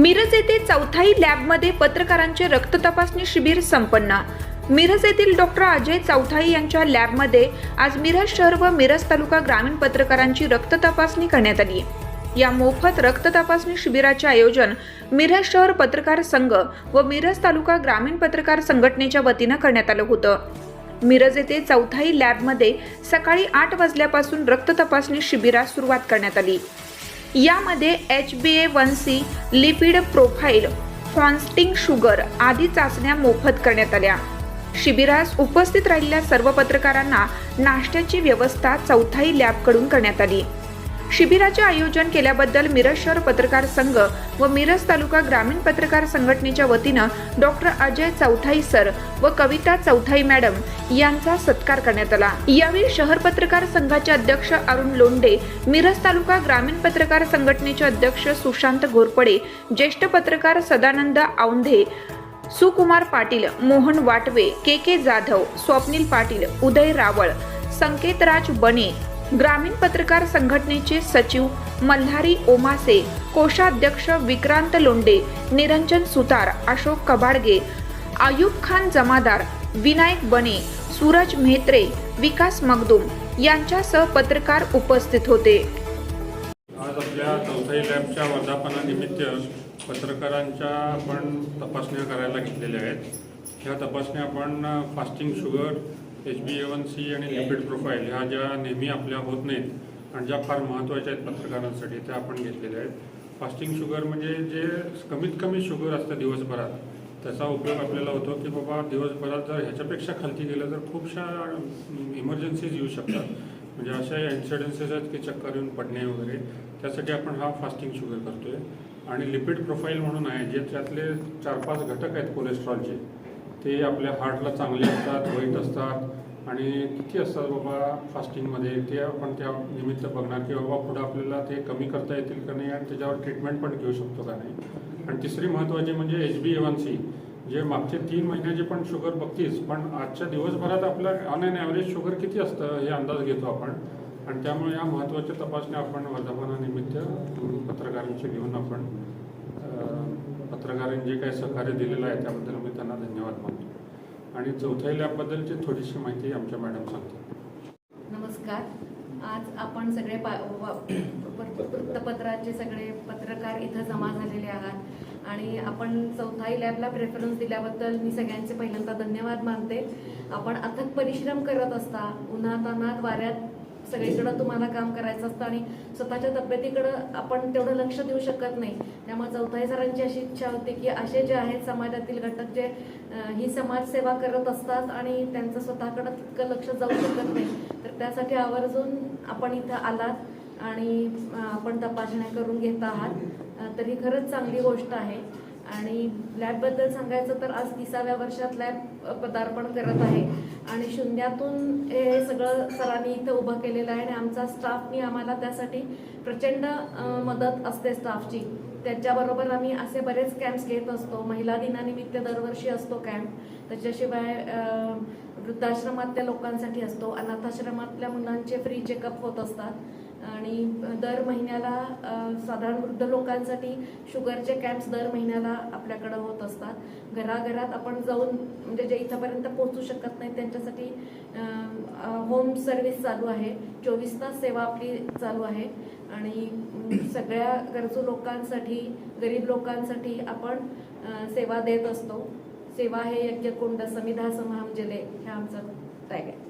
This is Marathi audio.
मिरज येथे चौथाई लॅबमध्ये पत्रकारांचे रक्त तपासणी शिबिर संपन्न. मिरज येथील डॉक्टर अजय चौथाई यांच्या लॅबमध्ये आज मिरज शहर व मिरज तालुका ग्रामीण पत्रकारांची रक्त तपासणी करण्यात आली. या मोफत रक्त तपासणी शिबिराचे आयोजन मिरज शहर पत्रकार संघ व मिरज तालुका ग्रामीण पत्रकार संघटनेच्या वतीनं करण्यात आलं होतं. मिरज येथे चौथाई लॅबमध्ये सकाळी आठ वाजल्यापासून रक्त तपासणी शिबिरास सुरुवात करण्यात आली. यामध्ये H B A one C lipid profile fasting sugar आदी चाचण्या मोफत करण्यात आल्या. शिबिरास उपस्थित राहिलेल्या सर्व पत्रकारांना नाश्त्याची व्यवस्था चौथाई लॅबकडून करण्यात आली. शिबिराचे आयोजन केल्याबद्दल मिरज शहर पत्रकार संघ व मिरज तालुका ग्रामीण पत्रकार संघटनेच्या वतीनं डॉक्टर अजय चौथाई सर व कविता चौथाई मॅडम यांचा सत्कार करण्यात आला. यावेळी शहर पत्रकार संघाचे अध्यक्ष अरुण लोंडे मिरज तालुका ग्रामीण पत्रकार संघटनेचे अध्यक्ष सुशांत घोरपडे ज्येष्ठ पत्रकार सदानंद औंधे सुकुमार पाटील मोहन वाटवे के के जाधव स्वप्नील पाटील उदय रावळ संकेतराज बने ग्रामीण पत्रकार संघटनेचे सचिव मल्हारी ओमासे कोषाध्यक्ष विक्रांत लोंडे निरंजन सुतार अशोक कबाडगे आयुब खान जमादार विनायक बने सूरज म्हेत्रे विकास मगदुम यांच्यासह पत्रकार उपस्थित होते. आज आपल्या चौथाई लॅबच्या वर्धापनानिमित्त पत्रकारांच्या आपण तपासण्या करायला घेतलेल्या आहेत. ह्या तपासण्या आपण fasting sugar H B A one C आणि लिपिड प्रोफाईल ह्या ज्या नेहमी आपल्या होत नाहीत आणि ज्या फार महत्त्वाच्या आहेत पत्रकारांसाठी त्या आपण घेतलेल्या आहेत. फास्टिंग शुगर म्हणजे जे कमीत कमी शुगर असतं दिवसभरात त्याचा उपयोग आपल्याला होतो की बाबा दिवसभरात जर ह्याच्यापेक्षा खालती गेलं तर खूपशा इमर्जन्सीज येऊ शकतात. म्हणजे अशा इन्सिडेन्सेस आहेत की चक्कर येऊन पडणे वगैरे. त्यासाठी आपण हा फास्टिंग शुगर करतो आहे आणि लिपिड प्रोफाईल म्हणून आहे जे त्यातले चार पाच घटक आहेत कोलेस्ट्रॉलचे ते आपल्या हार्टला चांगले असतात वाईट असतात. आणि किती असतात बाबा फास्टिंगमध्ये ते आपण त्या निमित्त बघणार की बाबा पुढं आपल्याला ते कमी करता येतील का नाही? आणि त्याच्यावर ट्रीटमेंट पण घेऊ शकतो का नाही? आणि तिसरी महत्त्वाची म्हणजे H B A one C जे मागचे तीन महिन्याचे पण शुगर बघतीस पण आजच्या दिवसभरात आपलं ऑन एन ॲव्हरेज शुगर किती असतं हे अंदाज घेतो आपण. आणि त्यामुळे या महत्त्वाच्या तपासण्या आपण वर्धापनानिमित्त अं, पत्रकारांची घेऊन आपण पत्रकारांनी जे काही सहकार्य दिलेलं आहे त्याबद्दल मी त्यांना धन्यवाद मानतो. आणि चौथ्या लॅबबद्दलची थोडीशी माहिती आमच्या मॅडम सांगतील. नमस्कार. आज आपण सगळे पा- वृत्तपत्राचे सगळे पत्रकार इथं जमा झालेले आहात. आणि आपण चौथाई लॅबला प्रेफरन्स दिल्याबद्दल मी सगळ्यांचे पहिल्यांदा धन्यवाद मानते. आपण अथक परिश्रम करत असता उन्हातानात वाऱ्यात सगळीकडं तुम्हाला काम करायचं असतं आणि स्वतःच्या तब्येतीकडं आपण तेवढं लक्ष देऊ शकत नाही. त्यामुळे चौथाई सरांची अशी इच्छा होती की असे जे आहेत समाजातील घटक जे ही समाजसेवा करत असतात आणि त्यांचं स्वतःकडं तितकं लक्ष जाऊ शकत नाही तर त्यासाठी आवर्जून आपण इथं आलात आणि आपण तपासण्या करून घेत आहात. तर ही खरंच चांगली गोष्ट आहे. आणि लॅबबद्दल सांगायचं तर आज तिसाव्या वर्षात लॅब पदार्पण करत आहे. आणि शून्यातून हे सगळं सरांनी इथं उभं केलेलं आहे आणि आमचा स्टाफनी आम्हाला त्यासाठी प्रचंड मदत असते स्टाफची त्याच्याबरोबर आम्ही असे बरेच कॅम्प्स घेत असतो. महिला दिनानिमित्त दरवर्षी असतो कॅम्प त्याच्याशिवाय वृद्धाश्रमातल्या लोकांसाठी असतो. अनाथाश्रमातल्या मुलांचे फ्री चेकअप होत असतात. आणि दर महिन्याला साधारण वृद्ध लोकांसाठी शुगरचे कॅम्प्स दर महिन्याला आपल्याकडं होत असतात. घराघरात आपण जाऊन म्हणजे जे इथंपर्यंत पोहोचू शकत नाही त्यांच्यासाठी होम सर्व्हिस चालू आहे. चोवीस तास सेवा आपली चालू आहे. आणि सगळ्या गरजू लोकांसाठी गरीब लोकांसाठी आपण सेवा देत असतो. सेवा हे यज्ञकुंड समिधा समाम जले हे आमचं टॅग आहे.